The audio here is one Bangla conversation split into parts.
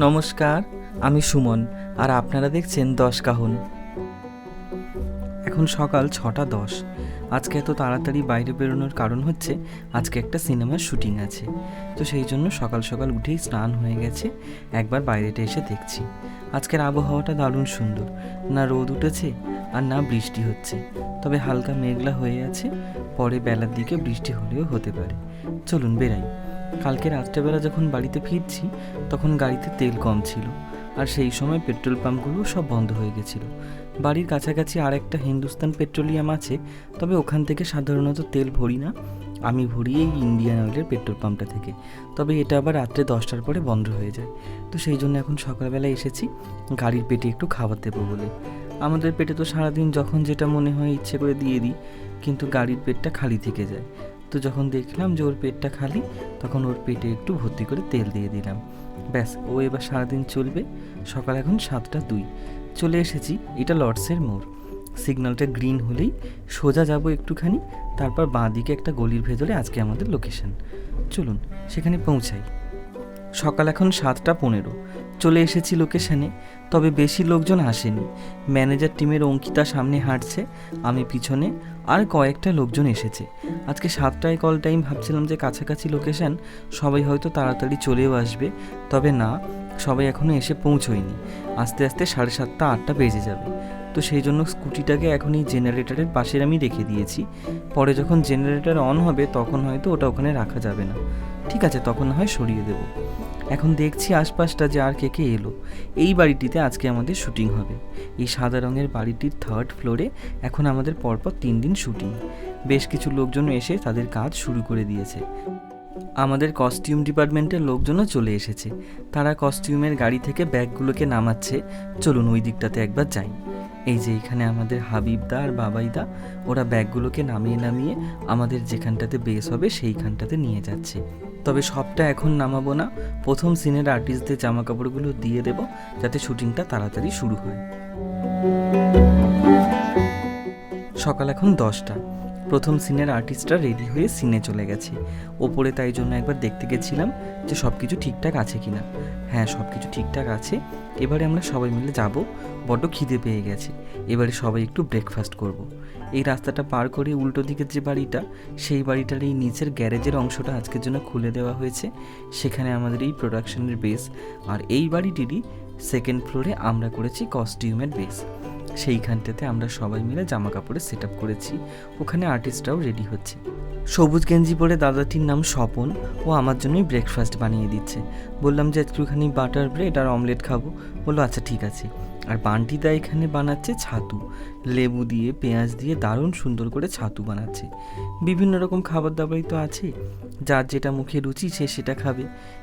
নমস্কার, আমি সুমন আর আপনারা দেখছেন দশ কাহন। এখন সকাল ছটা দশ। আজকে এত তাড়াতাড়ি বাইরে বেরোনোর কারণ হচ্ছে আজকে একটা সিনেমার শুটিং আছে। তো সেই জন্য সকাল সকাল উঠেই স্নান হয়ে গেছে, একবার বাইরেটা এসে দেখছি। আজকের আবহাওয়াটা দারুণ সুন্দর, না রোদ উঠেছে আর না বৃষ্টি হচ্ছে। তবে হালকা মেঘলা হয়ে আছে, পরে বেলার দিকে বৃষ্টি হলেও হতে পারে। চলুন বেরাই। কালকে রাত্রেবেলা যখন বাড়িতে ফিরছি, তখন গাড়িতে তেল কম ছিল আর সেই সময় পেট্রোল পাম্পগুলো সব বন্ধ হয়ে গেছিল। বাড়ির কাছাকাছি আর একটা হিন্দুস্তান পেট্রোলিয়াম আছে, তবে ওখান থেকে সাধারণত তেল ভরি না। আমি ভরি এই ইন্ডিয়ান অয়েলের পেট্রোল পাম্পটা থেকে। তবে এটা আবার রাত্রে দশটার পরে বন্ধ হয়ে যায়। তো সেই জন্য এখন সকালবেলা এসেছি, গাড়ির পেটে একটু খাবার দেবো বলে। আমাদের পেটে তো সারাদিন যখন যেটা মনে হয় ইচ্ছে করে দিয়ে দিই, কিন্তু গাড়ির পেটটা খালি থেকে যায়। তো যখন দেখলাম যে ওর পেটটা খালি, তখন ওর পেটে একটু ভর্তি করে তেল দিয়ে দিলাম। ব্যাস, ও এবার সারাদিন চলবে। সকাল এখন সাতটা দুই। চলে এসেছি, এটা লর্ডসের মোড়। সিগন্যালটা গ্রিন হলেই সোজা যাব একটুখানি, তারপর বাঁ দিকে একটা গলির ভেতরে আজকে আমাদের লোকেশন। চলুন, সেখানে পৌঁছাই। সকাল এখন সাতটা পনেরো। চলে এসেছি লোকেশনে, তবে বেশি লোকজন আসেনি। ম্যানেজার টিমের অঙ্কিতা সামনে হাঁটছে, আমি পিছনে। আর কয়েকটা লোকজন এসেছে। আজকে সাতটায় কল টাইম ভাবছিলাম যে কাছাকাছি লোকেশন সবাই হয়তো তাড়াতাড়ি চলেও আসবে। তবে না, সবাই এখনও এসে পৌঁছয়নি। আস্তে আস্তে সাড়ে সাতটা, আটটা বেজে যাবে। তো সেই জন্য স্কুটিটাকে এখন এই জেনারেটরের পাশের আমি রেখে দিয়েছি। পরে যখন জেনারেটর অন হবে, তখন হয়তো ওটা ওখানে রাখা যাবে না। ঠিক আছে, তখন না হয় সরিয়ে দেবো। এখন দেখছি আশপাশটা যে আর কে কে এলো। এই বাড়িটিতে আজকে আমাদের শুটিং হবে। এই সাদা রঙের বাড়িটির থার্ড ফ্লোরে এখন আমাদের পরপর তিন দিন শুটিং। বেশ কিছু লোকজন এসে তাদের কাজ শুরু করে দিয়েছে। আমাদের কস্টিউম ডিপার্টমেন্টের লোকজনও চলে এসেছে। তারা কস্টিউমের গাড়ি থেকে ব্যাগগুলোকে নামাচ্ছে। চলুন ওই দিকটাতে একবার যাই। এই যে এখানে আমাদের হাবিবদা আর বাবাইদা, ওরা ব্যাগগুলোকে নামিয়ে নামিয়ে আমাদের যেখানটাতে বেস হবে সেইখানটাতে নিয়ে যাচ্ছে। তবে সবটা এখন নামাবো না। প্রথম সিনের আর্টিস্টদের জামা কাপড়গুলো দিয়ে দেব, যাতে শুটিংটা তাড়াতাড়ি শুরু হয়। সকাল এখন দশটা। প্রথম সিনের আর্টিস্টরা রেডি হয়ে সিনে চলে গেছে। ওপরে তাই জন্য একবার দেখতে গেছিলাম যে সব কিছু ঠিকঠাক আছে কিনা। হ্যাঁ সব কিছু ঠিকঠাক আছে। এবারে আমরা সবাই মিলে যাব। বড্ড খিদে পেয়ে গেছে। এবারে সবাই একটু ব্রেকফাস্ট করব। এই রাস্তাটা পার করে উল্টো দিকের যে বাড়িটা, সেই বাড়িটার এই নিচের গ্যারেজের অংশটা আজকের জন্য খুলে দেওয়া হয়েছে। সেখানে আমাদের এই প্রোডাকশনের বেস আর এই বাড়িটিরই সেকেন্ড ফ্লোরে আমরা করেছি কস্টিউমের বেস সেইখানটাতে আমরা সবাই মিলে জামা কাপড়ের সেট আপ করেছি। ওখানে আর্টিস্টরাও রেডি হচ্ছে। সবুজ গেঞ্জি পরে দাদাটির নাম স্বপন। ও আমার জন্যই ব্রেকফাস্ট বানিয়ে দিচ্ছে। বললাম যে একটুখানি বাটার ব্রেড আর অমলেট খাব। বলল আচ্ছা ঠিক আছে। আর বান্টিদা এখানে বানাচ্ছে ছাতু। লেবু দিয়ে, পেঁয়াজ দিয়ে দারুণ সুন্দর করে ছাতু বানাচ্ছে। বিভিন্ন রকম খাবার দাবারই তো আছে। যার যেটা মুখে রুচি, সে সেটা খাবে।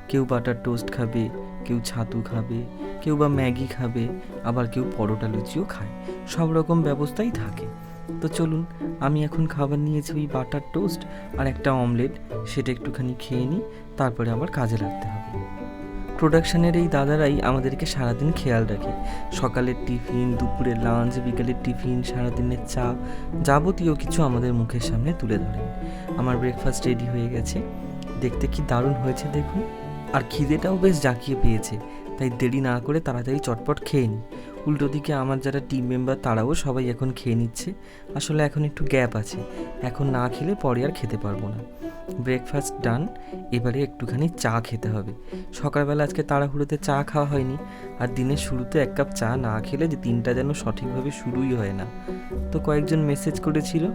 কেউ বাটার টোস্ট খাবে, কেউ ছাতু খাবে, কেউ বা ম্যাগি খাবে, আবার কেউ পরোটা লুচিও খায়। সব রকম ব্যবস্থাই থাকে। তো চলুন, আমি এখন খাবার নিয়েছি ওই বাটার টোস্ট আর একটা অমলেট। সেটা একটুখানি খেয়ে নিই, তারপরে আবার কাজে লাগতে হবে। প্রোডাকশনের এই দাদারাই আমাদেরকে সারাদিন খেয়াল রাখে। সকালের টিফিন দুপুরের লাঞ্চ বিকালের টিফিন, সারাদিনের চা, যাবতীয় কিছু আমাদের মুখের সামনে তুলে ধরেন। আমার ব্রেকফাস্ট রেডি হয়ে গেছে। দেখতে কি দারুণ হয়েছে দেখুন। আর খিদেটাও বেশ জাঁকিয়ে পেয়েছে। তাই দেরি না করে তাড়াতাড়ি চটপট খেয়ে নিই। উল্টো দিকে আমার যারা টিম মেম্বার তারাও সবাই এখন খেয়ে নিচ্ছে। আসলে এখন একটু গ্যাপ আছে। এখন না খেলে পরে আর খেতে পারব না। ব্রেকফাস্ট ডান এবারে একটুখানি চা খেতে হবে। সকালবেলা আজকে তাড়াহুড়োতে চা খাওয়া হয়নি। আর দিনের শুরুতে এক কাপ চা না খেলে যে দিনটা যেন সঠিকভাবে শুরুই হয় না। তো কয়েকজন মেসেজ করেছিল।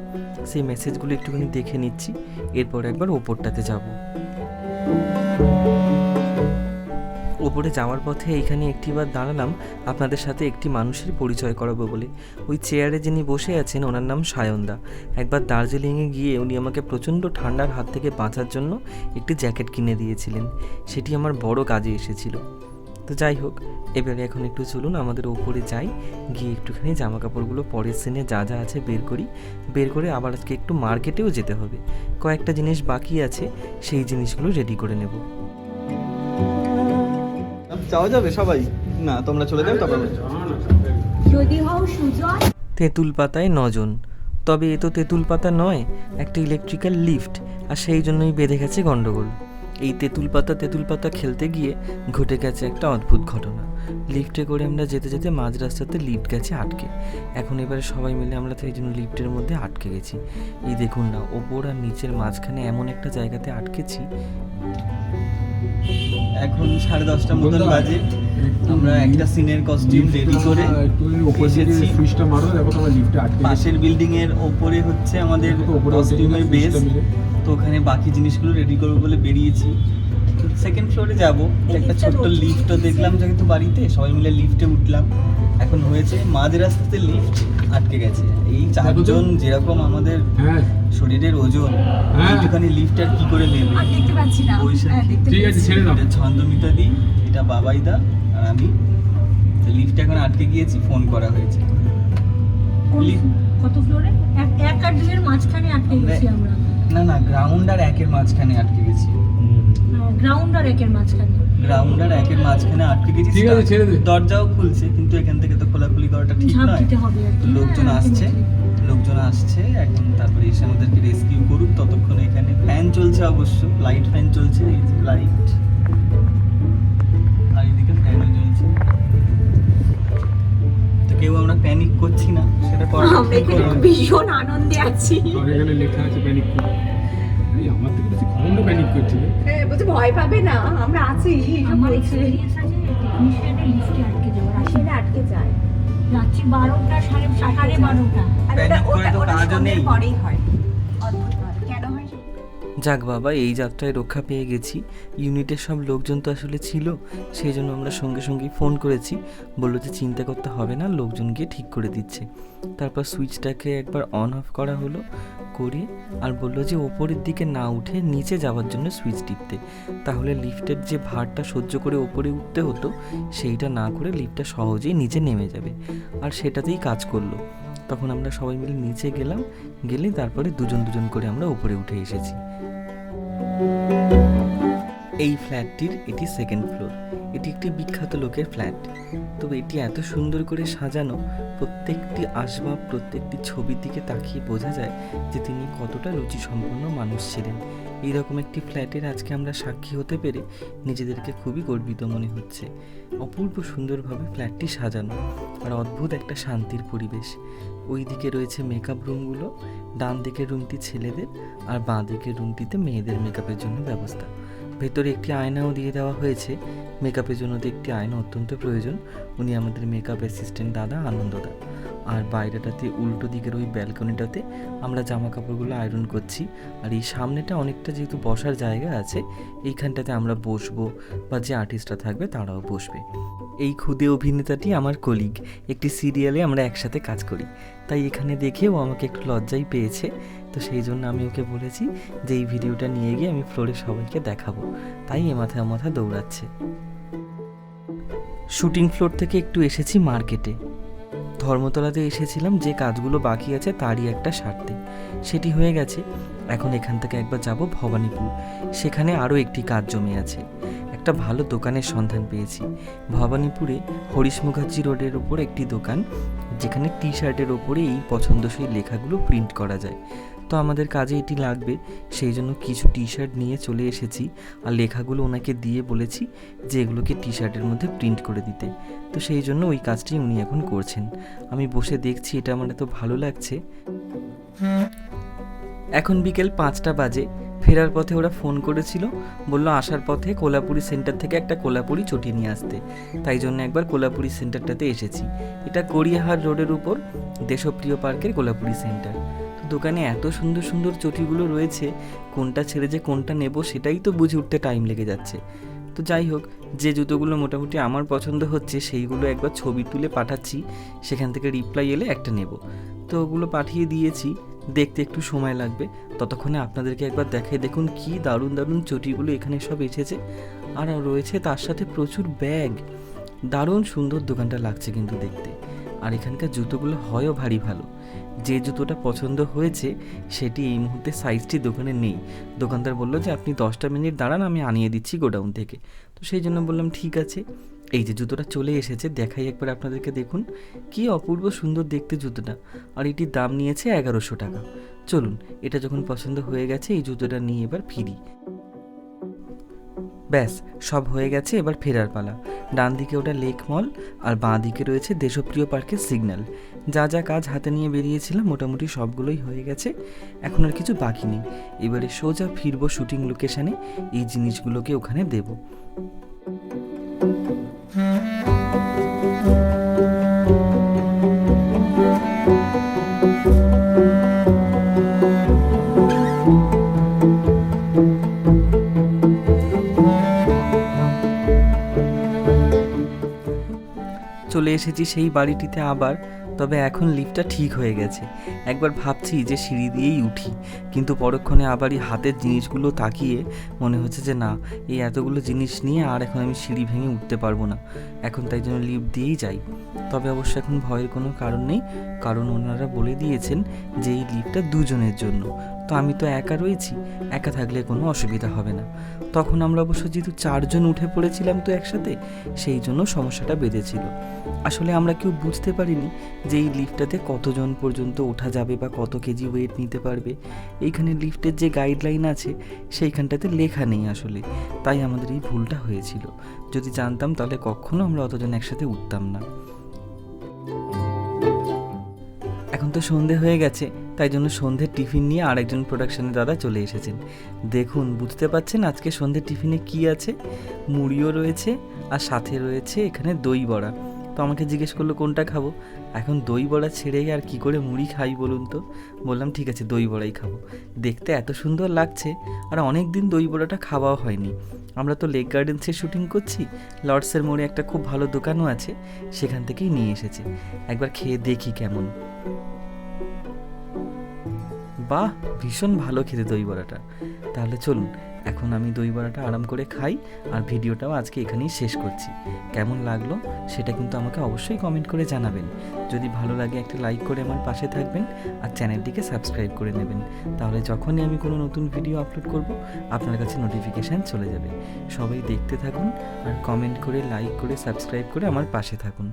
সেই মেসেজগুলো একটুখানি দেখে নিচ্ছি। এরপর একবার ওপরটাতে যাব। ওপরে যাওয়ার পথে এইখানে একটিবার দাঁড়ালাম, আপনাদের সাথে একটি মানুষের পরিচয় করাবো বলে। ওই চেয়ারে যিনি বসে আছেন, ওনার নাম সায়নদা। একবার দার্জিলিংয়ে গিয়ে উনি আমাকে প্রচণ্ড ঠান্ডার হাত থেকে বাঁচার জন্য একটি জ্যাকেট কিনে দিয়েছিলেন। সেটি আমার বড় কাজে এসেছিল। তো যাই হোক, এবারে এখন একটু চলুন, আমাদের ওপরে যাই। গিয়ে একটুখানি জামা কাপড়গুলো পরের সিনে যা যা আছে বের করি। বের করে আবার আজকে একটু মার্কেটেও যেতে হবে। কয়েকটা জিনিস বাকি আছে, সেই জিনিসগুলো রেডি করে নেব। যাওয়া যাবে সবাই? না, তোমরা চলে যাও যদি হও তেঁতুল পাতায় নজন। তবে এ তো তেঁতুল পাতা নয়, একটা ইলেকট্রিক্যাল লিফট আর সেই জন্যই বেঁধে গেছে গন্ডগোল। এই তেঁতুল পাতা তেঁতুল পাতা খেলতে গিয়ে ঘটে গেছে একটা অদ্ভুত ঘটনা। লিফটে করে আমরা যেতে যেতে মাঝ রাস্তাতে লিফট গেছে আটকে। এখন এবারে সবাই মিলে আমরা তো এই জন্য লিফটের মধ্যে আটকে গেছি। এই দেখুন না, ওপর আর নিচের মাঝখানে এমন একটা জায়গাতে আটকেছি। এখন সাড়ে দশটা মতন বাজে। আমরা একটা সিনের কস্টিউম রেডি করে এসেছি। সুইচটা মারো দেখো তোমার লিফটে আটকে পাশের বিল্ডিং এর ওপরে হচ্ছে আমাদের কস্টিউমের বেস তো ওখানে বাকি জিনিসগুলো রেডি করব বলে বেরিয়েছি। সেকেন্ড ফ্লোরে যাব। একটা ছোট্ট লিফটও দেখলাম যেহেতু বাড়িতে সবাই মিলে লিফটে উঠলাম। এখন হয়েছে মাঝ রাস্তাতে লিফট আটকে গেছে। এই চারজন যেরকম আমাদের হ্যাঁ। শরীরের ওজন হ্যাঁ। এইটুখানি লিফট আর কি করে নেবে? আর দেখতে পাচ্ছি না। বৈশাখী। হ্যাঁ, ঠিক আছে ছেড়ে দাও। এটা ছন্দমিতা দি এটা বাবাই দা আর আমি। লিফট এখন আটকে গিয়েছি ফোন করা হয়েছে। কত ফ্লোরে এক এক আর মাঝখানে আটকে গেছি আমরা। না না গ্রাউন্ড আর একের মাঝখানে আটকে গেছি গ্রাউন্ড আর একের মাঝখানে। গ্রাউন্ড আর একের মাঝখানে আটকে গেছি ঠিক আছে, ছেড়ে দে। দরজাও খুলছে কিন্তু এখান থেকে তো খোলাখুলি করাটা ঠিক ঝাঁপ নয়। দিতে হবে লোকজন হ্যাঁ, আসছে লোকজন আসছে এখন তারপরে এসে আমাদেরকে রেস্কিউ করুক ততক্ষণ এখানে ফ্যান চলছে অবশ্য লাইট ফ্যান চলছে এই যে লাইট আর এদিকে ফ্যানও চলছে তো কেউ আমরা প্যানিক করছি না সেটা করার ভীষণ আনন্দে আছি। এখানে লেখা আছে প্যানিক আমার থেকে প্যানিক করছে হ্যাঁ বলছে ভয় পাবে না আমরা আছি আমার এক্সপিরিয়েন্স আছে টেকনিশিয়ানের লিফটে আটকে যাওয়ার আসলে সেটা আটকে যায়। রাত্রি বারোটা সাড়ে সাড়ে বারোটা। আর ওটা ওটা তো ওটা সন্ধ্যের পরেই হয়। যাক বাবা, এই যাত্রায় রক্ষা পেয়ে গেছি। ইউনিটের সব লোকজন তো আসলে ছিল, সেই জন্য আমরা সঙ্গে সঙ্গেই ফোন করেছি। বলল যে চিন্তা করতে হবে না, লোকজন গিয়ে ঠিক করে দিচ্ছে। তারপর সুইচটাকে একবার অন অফ করা হলো করে আর বলল যে ওপরের দিকে না উঠে নিচে যাওয়ার জন্য সুইচ টিপতে। তাহলে লিফটের যে ভারটা সহ্য করে ওপরে উঠতে হতো, সেইটা না করে লিফটটা সহজেই নিচে নেমে যাবে। আর সেটাতেই কাজ করল। তখন আমরা সবাই মিলে নিচে গেলাম গেলে তারপরে দুজন দুজন করে আমরা উপরে উঠে এসেছি। thank you এই ফ্ল্যাটটির এটি সেকেন্ড ফ্লোর এটি একটি বিখ্যাত লোকের ফ্ল্যাট। তবে এটি এত সুন্দর করে সাজানো, প্রত্যেকটি আসবাব, প্রত্যেকটি ছবির দিকে তাকিয়ে বোঝা যায় যে তিনি কতটা রুচিসম্পন্ন মানুষ ছিলেন। এইরকম একটি ফ্ল্যাটের আজকে আমরা সাক্ষী হতে পেরে নিজেদেরকে খুবই গর্বিত মনে হচ্ছে। অপূর্ব সুন্দরভাবে ফ্ল্যাটটি সাজানো আর অদ্ভুত একটা শান্তির পরিবেশ। ওই দিকে রয়েছে মেকআপ রুমগুলো ডান দিকের রুমটি ছেলেদের আর বাঁ দিকের রুমটিতে মেয়েদের মেকআপের জন্য ব্যবস্থা। ভেতরে একটি আয়নাও দিয়ে দেওয়া হয়েছে। মেকআপের জন্য তো একটি আয়না অত্যন্ত প্রয়োজন। উনি আমাদের মেকআপ অ্যাসিস্ট্যান্ট দাদা আনন্দদা আর বাইরেটাতে উল্টো দিকের ওই ব্যালকনিটাতে আমরা জামা কাপড়গুলো আয়রন করছি। আর এই সামনেটা অনেকটা যেহেতু বসার জায়গা আছে, এইখানটাতে আমরা বসবো বা যে আর্টিস্টরা থাকবে তারাও বসবে। এই ক্ষুদে অভিনেতাটি আমার কলিগ। একটি সিরিয়ালে আমরা একসাথে কাজ করি। তাই এখানে দেখে ও আমাকে একটু লজ্জাই পেয়েছে। তো সেই জন্য আমি ওকে বলেছি যে এই ভিডিওটা নিয়ে গিয়ে আমি ফ্লোরে সবাইকে দেখাবো। তাই এ মাথায় মাথা দৌড়াচ্ছে। শুটিং ফ্লোর থেকে একটু এসেছি মার্কেটে। ধর্মতলাতে এসেছিলাম, যে কাজগুলো বাকি আছে তারই একটা সারতে। সেটি হয়ে গেছে। এখন এখান থেকে একবার যাব ভবানীপুর। সেখানে আরও একটি কাজ জমে আছে। একটা ভালো দোকানের সন্ধান পেয়েছি। ভবানীপুরে হরিশ মুখার্জি রোডের ওপর একটি দোকান, যেখানে টি শার্টের ওপরে এই পছন্দসই লেখাগুলো প্রিন্ট করা যায়। তো আমাদের কাজে এটি লাগবে। সেই জন্য কিছু টি শার্ট নিয়ে চলে এসেছি আর লেখাগুলো ওনাকে দিয়ে বলেছি যে এগুলোকে টি শার্টের মধ্যে প্রিন্ট করে দিতে। তো সেই জন্য ওই কাজটি উনি এখন করছেন। আমি বসে দেখছি এটা আমার এত ভালো লাগছে। এখন বিকেল পাঁচটা বাজে। ফেরার পথে ওরা ফোন করেছিল। বলল, আসার পথে কোলাপুরি সেন্টার থেকে একটা কোলাপুরি চটি নিয়ে আসতে। তাই জন্য একবার কোলাপুরি সেন্টারটাতে এসেছি। এটা গড়িয়াহাট রোডের উপর দেশপ্রিয় পার্কের কোলাপুরি সেন্টার। দোকানে এত সুন্দর সুন্দর চটিগুলো রয়েছে, কোনটা ছেড়ে যে কোনটা নেব সেটাই তো বুঝে উঠতে টাইম লেগে যাচ্ছে। তো যাই হোক, যে জুতোগুলো মোটামুটি আমার পছন্দ হচ্ছে সেইগুলো একবার ছবি তুলে পাঠাচ্ছি, সেখান থেকে রিপ্লাই এলে একটা নেব। তো ওগুলো পাঠিয়ে দিয়েছি, দেখতে একটু সময় লাগবে, ততক্ষণে আপনাদেরকে একবার দেখাই দেখুন কি দারুণ দারুণ চটিগুলো এখানে সব এসেছে। আর রয়েছে তার সাথে প্রচুর ব্যাগ দারুণ সুন্দর দোকানটা লাগছে কিন্তু দেখতে। আর এখানকার জুতোগুলো হয়ও ভারী ভালো। যে জুতোটা পছন্দ হয়েছে, সেটি এই মুহূর্তে সাইজটি দোকানে নেই। দোকানদার বলল যে, আপনি দশটা মিনিট দাঁড়ান, আমি আনিয়ে দিচ্ছি গোডাউন থেকে। তো সেই জন্য বললাম, ঠিক আছে। এই যে জুতোটা চলে এসেছে, দেখাই একবার আপনাদেরকে দেখুন। কি অপূর্ব সুন্দর দেখতে জুতোটা। আর এটির দাম নিয়েছে এগারোশো টাকা। চলুন, এটা যখন পছন্দ হয়ে গেছে, এই জুতোটা নিয়ে এবার ফিরি। ব্যাস, সব হয়ে গেছে এবার ফেরার পালা। ডান দিকে ওটা লেক মল, আর বাঁ দিকে রয়েছে দেশপ্রিয় পার্কের সিগন্যাল। যা যা কাজ হাতে নিয়ে বেরিয়েছিলাম, মোটামুটি সবগুলোই হয়ে গেছে। এখন আর কিছু বাকি নেই। এবারে সোজা ফিরবো শুটিং লোকেশানে, এই জিনিসগুলোকে ওখানে দেবো। চলে এসেছি সেই বাড়িটিতে আবার, তবে এখন লিফটটা ঠিক হয়ে গেছে। একবার ভাবছি যে সিঁড়ি দিয়েই উঠি, কিন্তু পরক্ষণে আবারই হাতের জিনিসগুলো তাকিয়ে মনে হচ্ছে যে না, এই এতগুলো জিনিস নিয়ে আর এখন আমি সিঁড়ি ভেঙে উঠতে পারব না। এখন তাই জন্য লিফট দিয়েই যাই। তবে অবশ্য এখন ভয়ের কোনো কারণ নেই, কারণ ওনারা বলে দিয়েছেন যে এই লিফটটা দুজনের জন্য। তো আমি তো একা রয়েছি, একা থাকলে কোনো অসুবিধা হবে না। তখন আমরা অবশ্য যেহেতু চারজন উঠে পড়েছিলাম তো একসাথে, সেই জন্য সমস্যাটা বেঁধেছিল। আসলে আমরা কেউ বুঝতে পারিনি যে এই লিফটটাতে কতজন পর্যন্ত ওঠা যাবে বা কত কেজি ওয়েট নিতে পারবে। এইখানে লিফটের যে গাইডলাইন আছে, সেইখানটাতে লেখা নেই আসলে। তাই আমাদের এই ভুলটা হয়েছিল। যদি জানতাম তাহলে কখনো আমরা অতজন একসাথে উঠতাম না। তো সন্ধে হয়ে গেছে, তাই জন্য সন্ধ্যের টিফিন নিয়ে আরেকজন প্রোডাকশনের দাদা চলে এসেছেন। দেখুন, বুঝতে পাচ্ছেন আজকে সন্ধ্যের টিফিনে কি আছে? মুড়িও রয়েছে আর সাথে রয়েছে এখানে দই বড়া। তো আমাকে জিজ্ঞেস করল, কোনটা খাব? এখন দই বড়া ছেড়ে আর কি করে মুড়ি খাই বলুন তো? বললাম, ঠিক আছে, দই বড়াই খাব। দেখতে এত সুন্দর লাগছে আর অনেক দিন দই বড়াটা খাওয়াও হয়নি। আমরা তো লেক গার্ডেন্সে শুটিং করছি, লর্ডসের মোড়ে একটা খুব ভালো দোকানও আছে, সেখান থেকেই নিয়ে এসেছে। একবার খেয়ে দেখি কেমন। বাহ ভীষণ ভালো খেতে দই বড়াটা। তাহলে চলুন, এখন আমি দই বড়াটা আরাম করে খাই আর ভিডিওটাও আজকে এখানেই শেষ করছি। কেমন লাগল সেটা কিন্তু আমাকে অবশ্যই কমেন্ট করে জানাবেন। যদি ভালো লাগে একটা লাইক করে আমার পাশে থাকবেন আর চ্যানেলটিকে সাবস্ক্রাইব করে নেবেন। তাহলে যখনই আমি কোনো নতুন ভিডিও আপলোড করব, আপনার কাছে নোটিফিকেশান চলে যাবে। সবাই দেখতে থাকুন আর কমেন্ট করে লাইক করে সাবস্ক্রাইব করে আমার পাশে থাকুন।